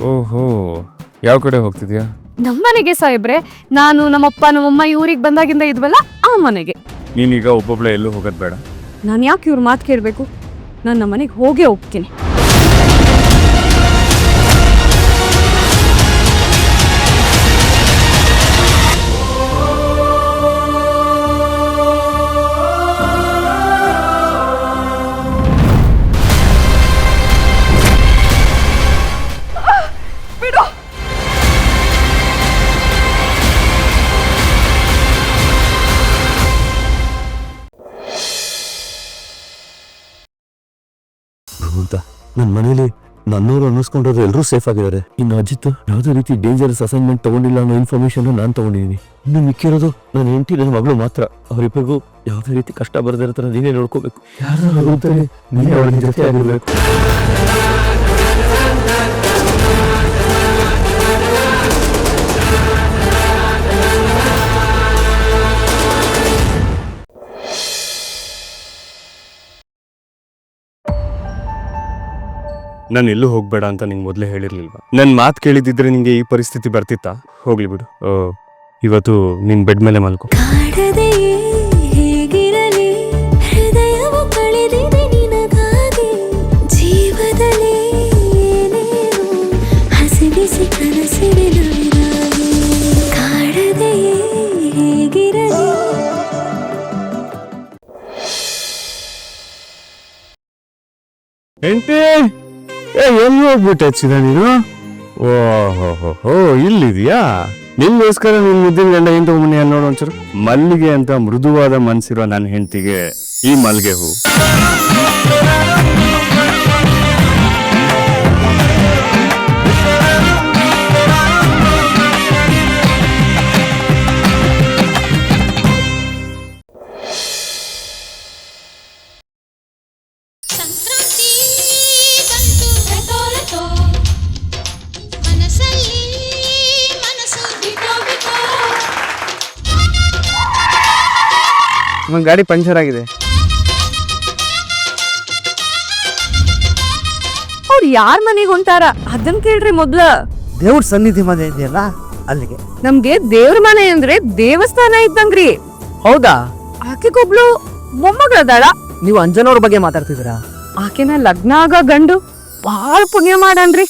ಓಹೋ ಯಾವ ಕಡೆ ಹೋಗ್ತಿದ್ಯಾ? ನಮ್ಮನೆಗೆ ಸಾಹೇಬ್ರೆ ನಾನು ನಮ್ಮಪ್ಪ ನಮ್ಮಮ್ಮ ಈ ಊರಿಗೆ ಬಂದಾಗಿಂದ ಇದ್ವಲ್ಲ ಆ ಮನೆಗೆ. ನೀನೀಗ ಒಬ್ಬೊಬ್ಳೆ ಎಲ್ಲೂ ಹೋಗೋದು ಬೇಡ. ನಾನು ಯಾಕೆ ಇವ್ರ ಮಾತು ಕೇಳಬೇಕು? ನಾನು ನಮ್ಮನೆಗೆ ಹೋಗೇ ಹೋಗ್ತೀನಿ ಭಗವಂತ ನನ್ನ ಮನೇಲಿ ನನ್ನೂರು ಅನ್ನಿಸ್ಕೊಂಡ್ರೆ ಎಲ್ಲರೂ ಸೇಫ್ ಆಗಿದ್ದಾರೆ. ಇನ್ನು ಅಜಿತ್, ಯಾವುದೇ ರೀತಿ ಡೇಂಜರಸ್ ಅಸೈನ್ಮೆಂಟ್ ತಗೊಂಡಿಲ್ಲ ಅನ್ನೋ ಇನ್ಫಾರ್ಮೇಶನ್ ನಾನು ತಗೊಂಡಿದ್ದೀನಿ. ಇನ್ನು ಮಿಕ್ಕಿರೋದು ನನ್ನ ಹೆಂಡತಿ ನನ್ನ ಮಗಳು ಮಾತ್ರ. ಅವರಿಬ್ಬರಿಗೂ ಯಾವುದೇ ರೀತಿ ಕಷ್ಟ ಬರದಿರೋ ಥರ ನೀನೇ ನೋಡ್ಕೋಬೇಕು ಯಾರು ಜೊತೆ ಆಗಿರ್ಬೇಕು. ನಾನು ಎಲ್ಲೂ ಹೋಗ್ಬೇಡ ಅಂತ ನಿಂಗೆ ಮೊದಲೇ ಹೇಳಿರ್ಲಿಲ್ವಾ? ನನ್ನ ಮಾತು ಕೇಳಿದಿದ್ರೆ ನಿಂಗೆ ಈ ಪರಿಸ್ಥಿತಿ ಬರ್ತಿತ್ತಾ? ಹೋಗ್ಲಿ ಬಿಡು. ಇವತ್ತು ನಿನ್ನ ಬೆಡ್ ಮೇಲೆ ಮಲ್ಕೊ. ಕಾಡದೆಯೇ ಹೇಗಿರಲಿ? ಹೃದಯವು ಕಳೆದಿದೆ ನಿನಗಾಗಿ. ಜೀವದಲ್ಲಿ ಏನೇನು ಹಸಿಬಿಸಿ ಕನಸಿದೆ ನವಿರಾಗಿ ಕಾಡದೆಯೇ ಹೇಗಿರಲಿ? ಎಂಟಿ! ಏ ಎಲ್ಲಿ ಹೋಗ್ಬಿಟ್ಟೆ ಹಚ್ಚಿದ ನೀನು? ಓಹೋ ಹೋ ಇಲ್ಲಿದ್ಯಾ? ನಿನ್ಗೋಸ್ಕರ ನಿನ್ ಮುದ್ದಿನ ಗಂಡ ಏನ್ ತಗೊಂಬನಿ ನೋಡು ಒಂಚೂರು. ಮಲ್ಲಿಗೆ ಅಂತ ಮೃದುವಾದ ಮನ್ಸಿರೋ ನನ್ನ ಹೆಂಡತಿಗೆ ಈ ಮಲ್ಲಿಗೆ ಹೂ. ನಮ್ಮ ಗಾಡಿ ಪಂಚರ್ ಆಗಿದೆ. ಅವ್ರು ಯಾರ ಮನೆಗೆ ಹೊಂಟಾರ? ಅದನ್ನ ಕೇಳ್ರಿ ಮೊದ್ಲ. ದೇವ್ರ ಸನ್ನಿಧಿ ಮನೆ ಇದೆಯಲ್ಲ ಅಲ್ಲಿಗೆ. ನಮ್ಗೆ ದೇವ್ರ ಮನೆ ಅಂದ್ರೆ ದೇವಸ್ಥಾನ ಇದ್ದಂಗ್ರಿ. ಹೌದಾ? ಆಕೆಗೊಬ್ಳು ಮೊಮ್ಮಗಳದಾಳ ನೀವು ಅಂಜನವ್ರ ಬಗ್ಗೆ ಮಾತಾಡ್ತಿದ್ದೀರಾ? ಆಕೆನ ಲಗ್ನ ಆಗ ಗಂಡು ಬಾಳ ಪುಣ್ಯ ಮಾಡನ್ರಿ.